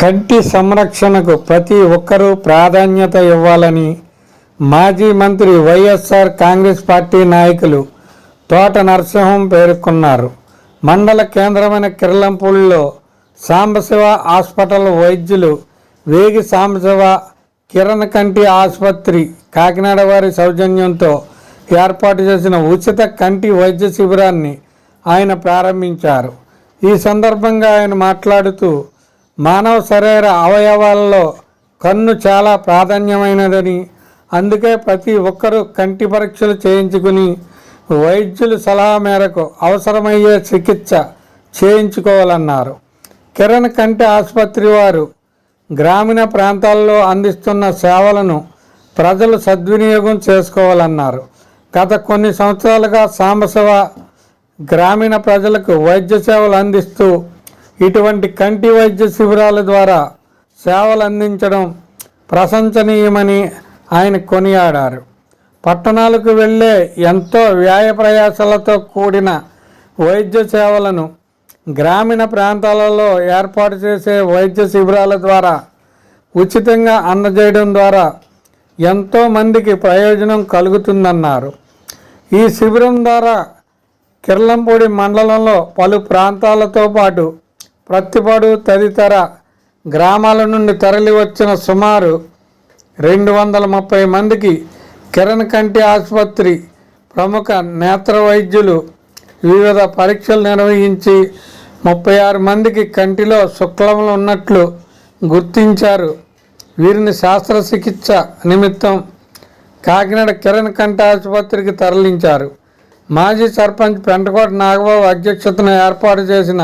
కంటి సంరక్షణకు ప్రతి ఒక్కరూ ప్రాధాన్యత ఇవ్వాలని మాజీ మంత్రి వైఎస్ఆర్ కాంగ్రెస్ పార్టీ నాయకులు తోట నరసింహం పేర్కొన్నారు. మండల కేంద్రమైన కిర్లంపూడిలో సాంబశివ హాస్పిటల్ వైద్యులు వేగి సాంబశివ కిరణ్ కంటి ఆసుపత్రి కాకినాడ వారి సౌజన్యంతో ఏర్పాటు చేసిన ఉచిత కంటి వైద్య శిబిరాన్ని ఆయన ప్రారంభించారు. ఈ సందర్భంగా ఆయన మాట్లాడుతూ మానవ శరీర అవయవాల్లో కన్ను చాలా ప్రాధాన్యమైనదని అందుకే ప్రతి ఒక్కరూ కంటి పరీక్షలు చేయించుకుని వైద్యుల సలహా మేరకు అవసరమయ్యే చికిత్స చేయించుకోవాలన్నారు. కిరణ్ కంటి ఆసుపత్రి వారు గ్రామీణ ప్రాంతాల్లో అందిస్తున్న సేవలను ప్రజలు సద్వినియోగం చేసుకోవాలన్నారు. గత కొన్ని సంవత్సరాలుగా సాంబశివ గ్రామీణ ప్రజలకు వైద్య సేవలు అందిస్తూ ఇటువంటి కంటి వైద్య శిబిరాల ద్వారా సేవలు అందించడం ప్రశంసనీయమని ఆయన కొనియాడారు. పట్టణాలకు వెళ్ళే ఎంతో వ్యాయ ప్రయాసాలతో కూడిన వైద్య సేవలను గ్రామీణ ప్రాంతాలలో ఏర్పాటు చేసే వైద్య శిబిరాల ద్వారా ఉచితంగా అందజేయడం ద్వారా ఎంతో మందికి ప్రయోజనం కలుగుతుందన్నారు. ఈ శిబిరం ద్వారా కిర్లంపూడి మండలంలో పలు ప్రాంతాలతో పాటు ప్రత్తిపాడు తదితర గ్రామాల నుండి తరలి వచ్చిన సుమారు రెండు వందల ముప్పై మందికి కిరణ్ కంటి ఆసుపత్రి ప్రముఖ నేత్ర వైద్యులు వివిధ పరీక్షలు నిర్వహించి ముప్పై ఆరు మందికి కంటిలో శుక్లములు ఉన్నట్లు గుర్తించారు. వీరిని శస్త్రచికిత్స నిమిత్తం కాకినాడ కిరణ్ కంటి ఆసుపత్రికి తరలించారు. మాజీ సర్పంచ్ పెంటకోట నాగబాబు అధ్యక్షతన ఏర్పాటు చేసిన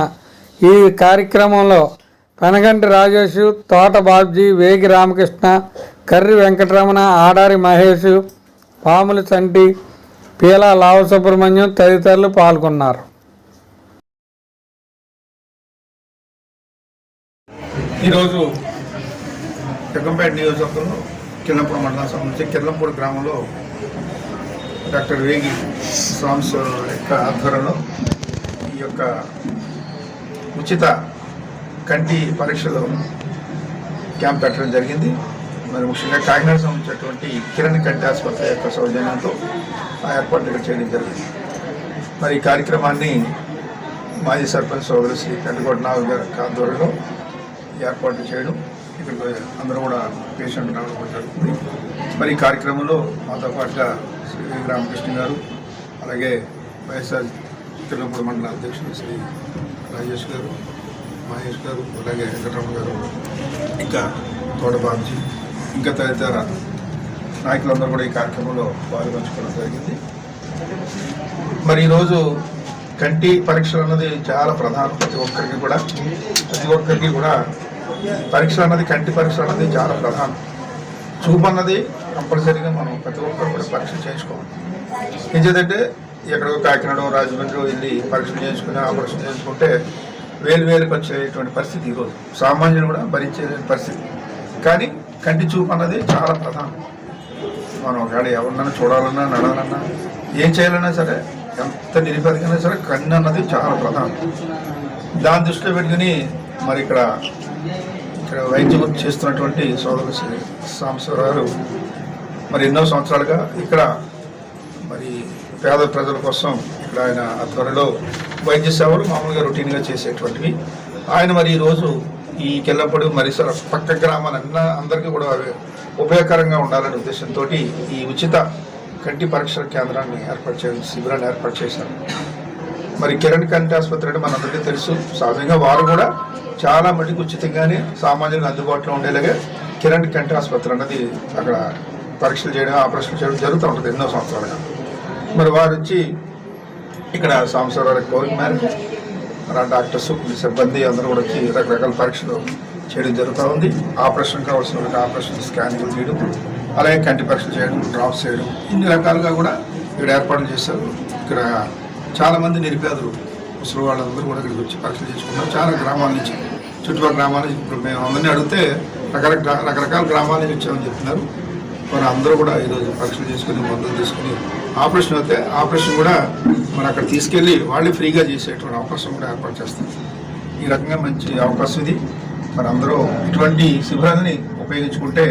ఈ కార్యక్రమంలో పెనగంటి రాజేష్ తోట బాబ్జీ వేగి రామకృష్ణ కర్రి వెంకటరమణ ఆడారి మహేష్ పాముల చంటి పీలా లావ సుబ్రహ్మణ్యం తదితరులు పాల్గొన్నారు. ఈరోజు జగ్గంపేట నియోజకవర్గంలో కిర్లంపూడి మండలం సంబంధించి కిర్లంపూడి గ్రామంలో డాక్టర్ వేగి స్వామ్స్ యొక్క ఆధ్వర్యంలో ఈ యొక్క ఉచిత కంటి పరీక్షలో క్యాంప్ పెట్టడం జరిగింది. మరి ముఖ్యంగా కాకినాడ సంబంధించినటువంటి కిరణ్ కంటి ఆసుపత్రి యొక్క సౌజన్యంతో ఆ ఏర్పాట్లు ఇక్కడ చేయడం జరిగింది. మరి ఈ కార్యక్రమాన్ని మాజీ సర్పంచ్ సోదరు శ్రీ కంటికోట నాగు గారి ఆధ్వర్యంలో ఏర్పాటు చేయడం ఇక్కడ అందరూ కూడా పేషెంట్ రావడం జరుగుతుంది. మరి ఈ కార్యక్రమంలో మాతో పాటుగా శ్రీ రామకృష్ణ గారు అలాగే వైఎస్ఆర్ తిరుపతి మండల అధ్యక్షుడు శ్రీ రాజేష్ గారు మహేష్ గారు అలాగే వెంకటరమణ గారు ఇంకా తోటబాబుజీ ఇంకా తదితర నాయకులందరూ కూడా ఈ కార్యక్రమంలో పాల్గొంచుకోవడం జరిగింది. మరి ఈరోజు కంటి పరీక్షలు అన్నది చాలా ప్రధానం ప్రతి ఒక్కరికి కూడా. ప్రతి ఒక్కరికి కూడా పరీక్ష అన్నది కంటి పరీక్ష అన్నది చాలా ప్రధానం. చూపు అన్నది కంపల్సరీగా మనం ప్రతి ఒక్కరు కూడా పరీక్ష చేయించుకోవాలి. ఏంటంటే ఎక్కడో కాకినాడ రాజమండ్రి వెళ్ళి పరీక్షలు చేయించుకుని ఆపరేషన్ చేసుకుంటే వేలు వేలకు వచ్చేటువంటి పరిస్థితి ఈరోజు సామాన్యులు కూడా భరించే పరిస్థితి. కానీ కంటి చూపు అన్నది చాలా ప్రధానం. మనం ఒకవేళ ఎవరినైనా చూడాలన్నా నడాలన్నా ఏం చేయాలన్నా సరే ఎంత నిరుపేదకైనా సరే కన్ను అన్నది చాలా ప్రధానం. దాని దృష్టిలో పెట్టుకుని మరి ఇక్కడ ఇక్కడ వైద్యం చేస్తున్నటువంటి సోదరు శ్రీ సాంబశివరావు గారు మరి ఎన్నో సంవత్సరాలుగా ఇక్కడ మరి పేద ప్రజల కోసం ఇక్కడ ఆయన ఆధ్వర్యంలో వైద్య సేవలు మామూలుగా రొటీన్గా చేసేటువంటివి. ఆయన మరి ఈరోజు ఈ కెల్లప్పుడు మరి పక్క గ్రామాలన్న అందరికీ కూడా అవి ఉపయోగకరంగా ఉండాలనే ఉద్దేశంతో ఈ ఉచిత కంటి పరీక్షల కేంద్రాన్ని ఏర్పాటు చేయడం శిబిరాన్ని ఏర్పాటు చేశారు. మరి కిరణ్ కంటి ఆసుపత్రి అంటే మనందరికీ తెలుసు. సహజంగా వారు కూడా చాలా మటుకు ఉచితంగానే సామాన్యులకు అందుబాటులో ఉండేలాగా కిరణ్ కంటి ఆసుపత్రి అన్నది అక్కడ పరీక్షలు చేయడం ఆపరేషన్ చేయడం జరుగుతూ ఉంటుంది ఎన్నో సంవత్సరాలుగా. మరి వారు వచ్చి ఇక్కడ సంవత్సరాల కోరిక మేరకు మరి ఆ డాక్టర్స్ సిబ్బంది అందరూ కూడా వచ్చి రకరకాల పరీక్షలు చేయడం జరుగుతూ ఉంది. ఆపరేషన్ కావాల్సిన ఆపరేషన్ స్కానింగ్ చేయడం అలాగే కంటి పరీక్షలు చేయడం డ్రాప్స్ చేయడం ఇన్ని రకాలుగా కూడా ఇక్కడ ఏర్పాట్లు చేశారు. ఇక్కడ చాలామంది నిరుపేదలు ముసలి వాళ్ళందరూ కూడా ఇక్కడికి వచ్చి పరీక్షలు చేసుకున్నారు చాలా గ్రామాల నుంచి చుట్టుపక్కల గ్రామాల నుంచి ఇప్పుడు మేము అందరినీ అడిగితే రకరకాల రకరకాల గ్రామాల నుంచి వచ్చామని చెప్తున్నారు. మరి అందరూ కూడా ఈరోజు పరీక్షలు చేసుకుని మందులు తీసుకుని ఆపరేషన్ అయితే ఆపరేషన్ కూడా మరి అక్కడ తీసుకెళ్ళి వాళ్ళే ఫ్రీగా చేసేటువంటి అవకాశం కూడా ఏర్పాటు చేస్తారు. ఈ రకంగా మంచి అవకాశం ఇది. మరి అందరూ ఇటువంటి శిబిరాన్ని ఉపయోగించుకుంటే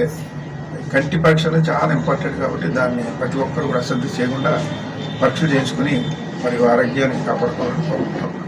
కంటి పరీక్ష అనేది చాలా ఇంపార్టెంట్ కాబట్టి దాన్ని ప్రతి ఒక్కరు కూడా అశ్రద్ధ చేయకుండా పరీక్షలు చేయించుకుని మరియు ఆరోగ్యాన్ని కాపాడుకోవాలని కోరుకుంటాం